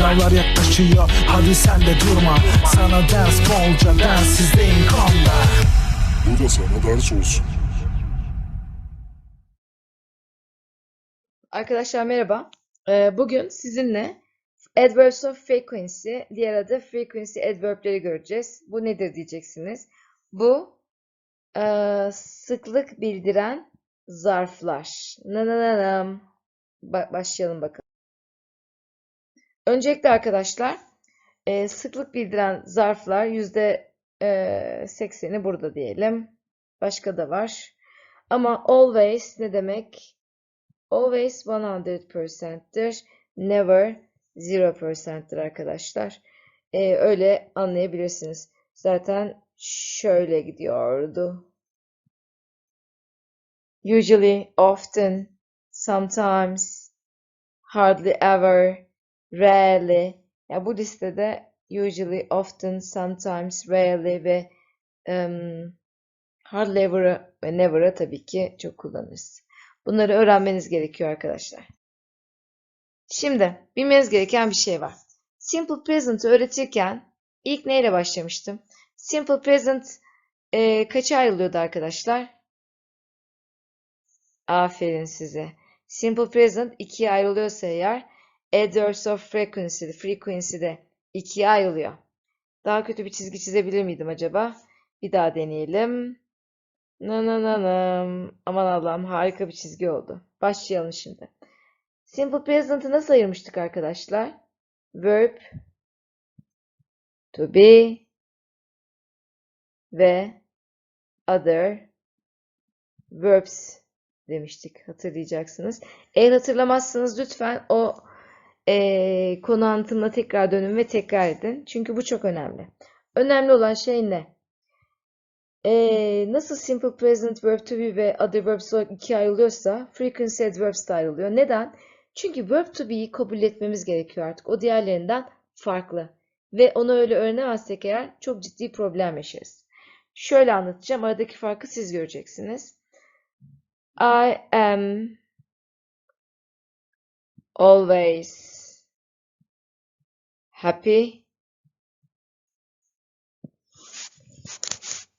Sınavlar yaklaşıyor hadi sen de durma Sana ders bolca densizdeyim comeback Bu da sana ders olsun. Arkadaşlar merhaba. Ee, Bugün sizinle adverbs of frequency, diğer adı frequency adverbleri göreceğiz. Bu nedir diyeceksiniz. Bu eee, sıklık bildiren zarflar. Nananam. Ba- Başlayalım bakalım. Öncelikle arkadaşlar eee, sıklık bildiren zarflar yüzde eee, 80'i burada diyelim. Başka da var. Ama always ne demek? Always 100%'tir. Never 0%'tir arkadaşlar. Ee, öyle anlayabilirsiniz. Zaten şöyle gidiyordu. Usually, often, sometimes, hardly ever, rarely. Ya bu listede usually, often, sometimes, rarely ve em, hardly ever'ı ve never'ı tabii ki çok kullanırız. Bunları öğrenmeniz gerekiyor arkadaşlar. Şimdi bilmeniz gereken bir şey var. Simple Present'ı öğretirken ilk neyle başlamıştım? Simple Present e, kaça ayrılıyordu arkadaşlar? Aferin size. Simple Present ikiye ayrılıyorsa eğer adverbs of frequency, frequency'de ikiye ayrılıyor. Daha kötü bir çizgi çizebilir miydim acaba? Bir daha deneyelim. Nananam. Aman Allah'ım harika bir çizgi oldu. Başlayalım şimdi. Simple Present'ı nasıl ayırmıştık arkadaşlar? Verb, to be ve other verbs demiştik. Hatırlayacaksınız. Eğer hatırlamazsanız lütfen o eee, konu anlatımına tekrar dönün ve tekrar edin. Çünkü bu çok önemli. Önemli olan şey ne? Ee, nasıl simple present verb to be ve other verbs olarak ikiye ayrılıyorsa frequency adverbs da ayrılıyor. Neden? Çünkü verb to be'yi kabul etmemiz gerekiyor artık. O diğerlerinden farklı. Ve onu öyle öğrenemezsek eğer çok ciddi problem yaşarız. Şöyle anlatacağım. Aradaki farkı siz göreceksiniz. I am always happy.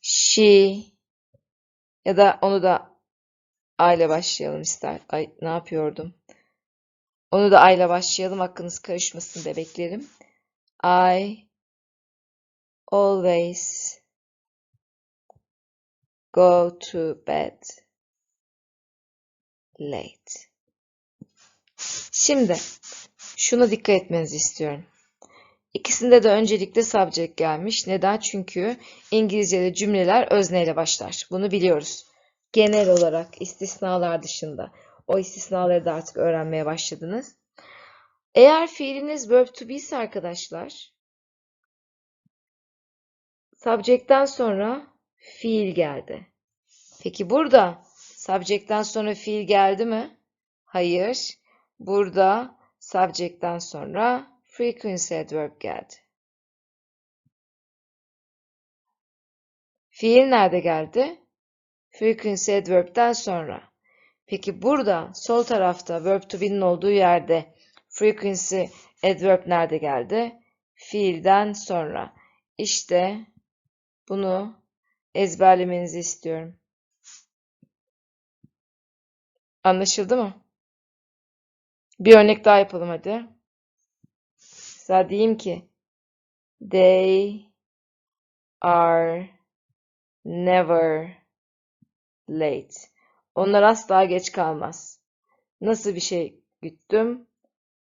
She ya da onu da A başlayalım ister. Ay ne yapıyordum? Onu da A başlayalım. Hakkınız karışmasın bebeklerim. I always go to bed late. Şimdi şuna dikkat etmenizi istiyorum. İkisinde de öncelikle subject gelmiş. Neden? Çünkü İngilizce'de cümleler özneyle başlar. Bunu biliyoruz. Genel olarak istisnalar dışında. O istisnaları da artık öğrenmeye başladınız. Eğer fiiliniz verb to be ise arkadaşlar, subject'ten sonra fiil geldi. Peki burada subject'ten sonra fiil geldi mi? Hayır. Burada subject'ten sonra frequency adverb geldi. Fiil nerede geldi? Frequency adverb'ten sonra. Peki burada sol tarafta verb to be'nin olduğu yerde frequency adverb nerede geldi? Fiilden sonra. İşte bunu ezberlemenizi istiyorum. Anlaşıldı mı? Bir örnek daha yapalım hadi. Mesela diyeyim ki they are never late. Onlar asla geç kalmaz. Nasıl bir şey güttüm?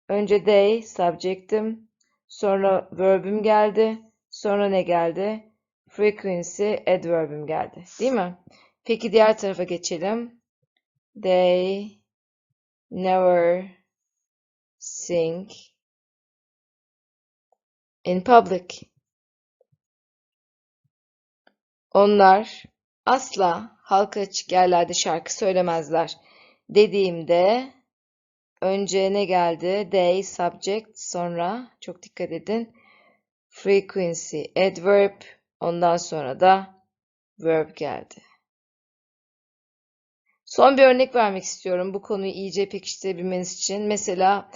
Önce they subject'im, sonra verb'üm geldi, sonra ne geldi? Frequency adverb'üm geldi. Değil mi? Peki diğer tarafa geçelim. They never sing in public. Onlar asla halka açık yerlerde şarkı söylemezler. Dediğimde önce ne geldi? They, subject, sonra çok dikkat edin. Frequency, adverb, ondan sonra da verb geldi. Son bir örnek vermek istiyorum bu konuyu iyice pekiştirebilmeniz için. Mesela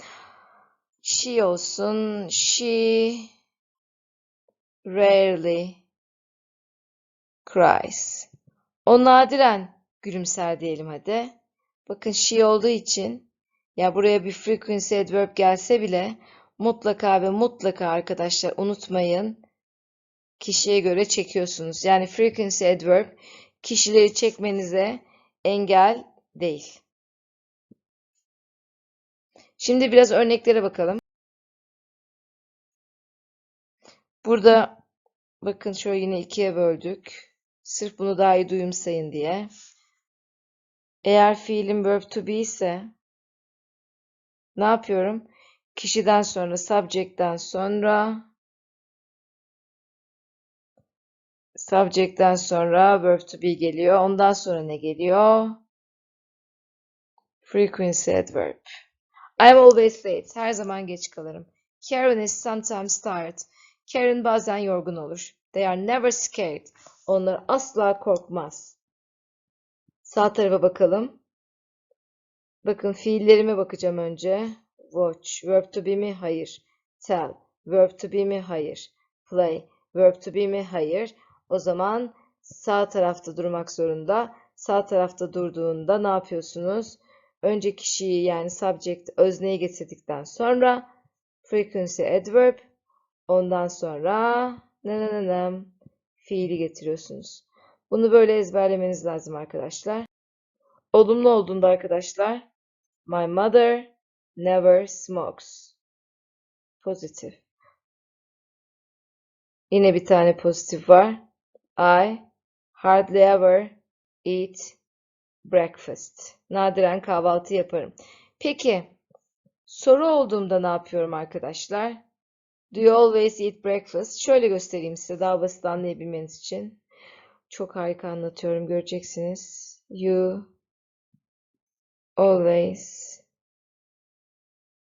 She olsun. She rarely cries. O nadiren gülümser diyelim hadi. Bakın she olduğu için ya buraya bir frequency adverb gelse bile mutlaka ve mutlaka arkadaşlar unutmayın kişiye göre çekiyorsunuz. Yani frequency adverb kişileri çekmenize engel değil. Şimdi biraz örneklere bakalım. Burada bakın şöyle yine ikiye böldük. Sırf bunu daha iyi duyumsayın diye. Eğer fiilim verb to be ise ne yapıyorum? Kişiden sonra subject'ten sonra subject'ten sonra verb to be geliyor. Ondan sonra ne geliyor? Frequency adverb. I'm always late. Her zaman geç kalırım. Karen is sometimes tired. Karen bazen yorgun olur. They are never scared. Onlar asla korkmaz. Sağ tarafa bakalım. Bakın fiillerime bakacağım önce. Watch. Verb to be mi? Hayır. Tell. Verb to be mi? Hayır. Play. Verb to be mi? Hayır. O zaman sağ tarafta durmak zorunda. Sağ tarafta durduğunda ne yapıyorsunuz? Önce kişiyi yani subject özneyi getirdikten sonra frequency adverb ondan sonra nananam fiili getiriyorsunuz. Bunu böyle ezberlemeniz lazım arkadaşlar. Olumlu olduğunda arkadaşlar my mother never smokes. Pozitif. Yine bir tane pozitif var. I hardly ever eat breakfast. Nadiren kahvaltı yaparım. Peki soru olduğunda ne yapıyorum arkadaşlar? Do you always eat breakfast? Şöyle göstereyim size daha basit anlayabilmeniz için. Çok harika anlatıyorum göreceksiniz. You always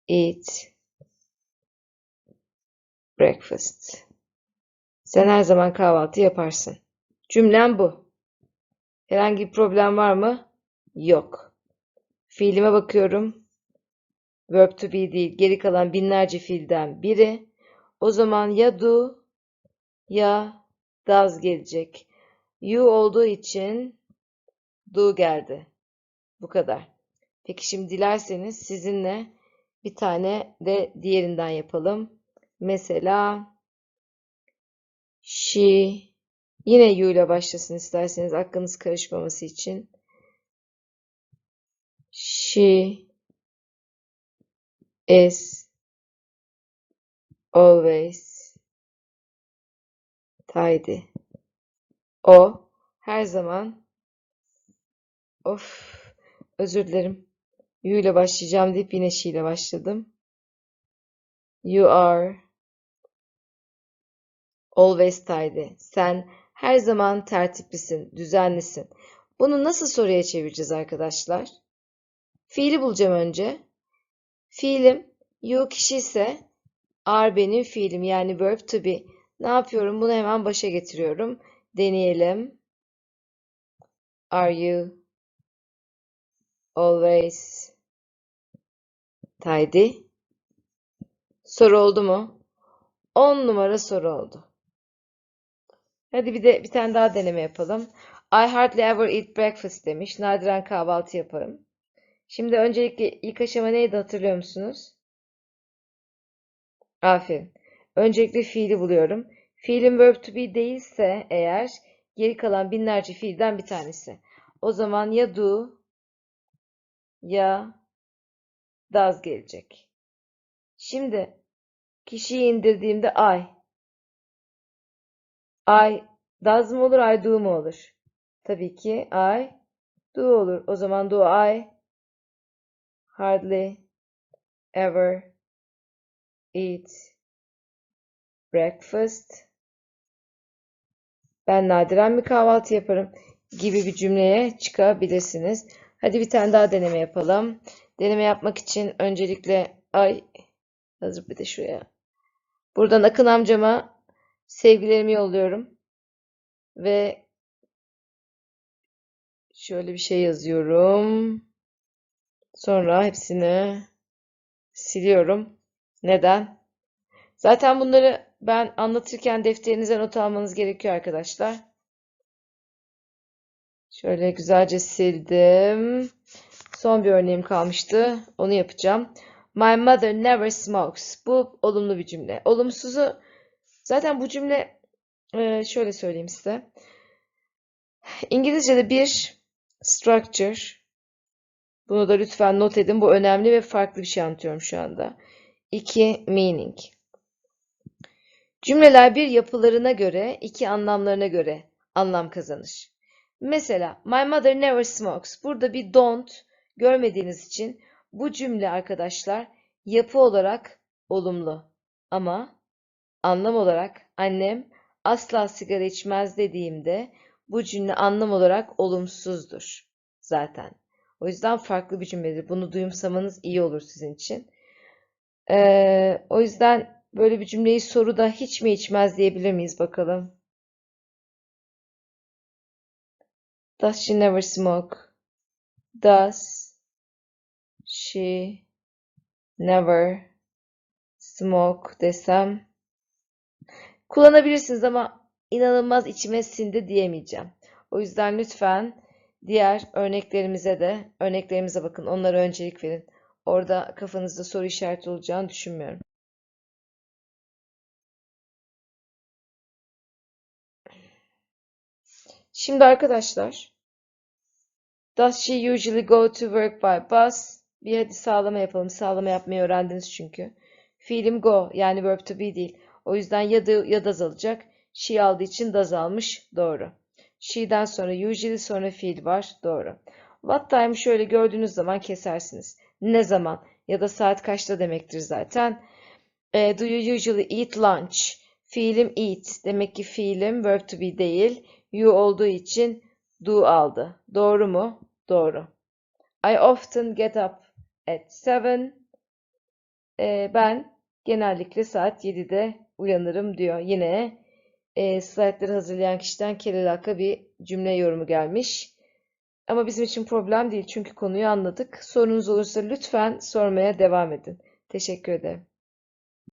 eat breakfast. Sen her zaman kahvaltı yaparsın. Cümlem bu. Herhangi bir problem var mı? Yok. Fiilime bakıyorum. Verb to be değil. Geri kalan binlerce fiilden biri. O zaman ya do ya does gelecek. You olduğu için do geldi. Bu kadar. Peki şimdi dilerseniz sizinle bir tane de diğerinden yapalım. Mesela she yine you ile başlasın isterseniz aklınız karışmaması için. She is always tidy. O her zaman of özür dilerim. You ile başlayacağım deyip yine she ile başladım. You are always tidy. Sen her zaman tertiplisin, düzenlisin. Bunu nasıl soruya çevireceğiz arkadaşlar? Fiili bulacağım önce. Fiilim you kişi ise are benim fiilim yani verb to be. Ne yapıyorum? Bunu hemen başa getiriyorum. Deneyelim. Are you always tidy? Soru oldu mu? 10 numara soru oldu. Hadi bir de bir tane daha deneme yapalım. I hardly ever eat breakfast demiş. Nadiren kahvaltı yaparım. Şimdi öncelikle ilk aşama neydi hatırlıyor musunuz? Aferin. Öncelikle fiili buluyorum. Fiilin verb to be değilse eğer geri kalan binlerce fiilden bir tanesi. O zaman ya do ya does gelecek. Şimdi kişiyi indirdiğimde I. I does mı olur, I do mu olur? Tabii ki I do olur. O zaman do I hardly ever eat breakfast. Ben nadiren mi kahvaltı yaparım gibi bir cümleye çıkabilirsiniz. Hadi bir tane daha deneme yapalım. Deneme yapmak için öncelikle ay hazır bir de şuraya. Buradan Akın amcama sevgilerimi yolluyorum. Ve şöyle bir şey yazıyorum. Sonra hepsini siliyorum. Neden? Zaten bunları ben anlatırken defterinize not almanız gerekiyor arkadaşlar. Şöyle güzelce sildim. Son bir örneğim kalmıştı. Onu yapacağım. My mother never smokes. Bu olumlu bir cümle. Olumsuzu zaten bu cümle e, şöyle söyleyeyim size. İngilizce'de bir structure. Bunu da lütfen not edin. Bu önemli ve farklı bir şey anlatıyorum şu anda. İki meaning. Cümleler bir yapılarına göre, iki anlamlarına göre anlam kazanır. Mesela My mother never smokes. Burada bir don't görmediğiniz için bu cümle arkadaşlar yapı olarak olumlu. Ama anlam olarak annem asla sigara içmez dediğimde bu cümle anlam olarak olumsuzdur zaten. O yüzden farklı bir cümledir. Bunu duyumsamanız iyi olur sizin için. Ee, o yüzden böyle bir cümleyi soruda hiç mi içmez diyebilir miyiz bakalım? Does she never smoke? Does she never smoke desem kullanabilirsiniz ama inanılmaz içime sindi diyemeyeceğim. O yüzden lütfen diğer örneklerimize de örneklerimize bakın. Onlara öncelik verin. Orada kafanızda soru işareti olacağını düşünmüyorum. Şimdi arkadaşlar Does she usually go to work by bus? Bir hadi sağlama yapalım. Sağlama yapmayı öğrendiniz çünkü. Fiilim go yani verb to be değil. O yüzden ya da ya does alacak. She aldığı için does almış. Doğru. She'den sonra usually sonra fiil var. Doğru. What time şöyle gördüğünüz zaman kesersiniz. Ne zaman ya da saat kaçta demektir zaten. E, do you usually eat lunch? Fiilim eat. Demek ki fiilim verb to be değil. You olduğu için do aldı. Doğru mu? Doğru. I often get up at 7. Ee, ben genellikle saat 7'de uyanırım diyor. Yine e, slaytları hazırlayan kişiden kelilaka bir cümle yorumu gelmiş. Ama bizim için problem değil çünkü konuyu anladık. Sorunuz olursa lütfen sormaya devam edin. Teşekkür ederim.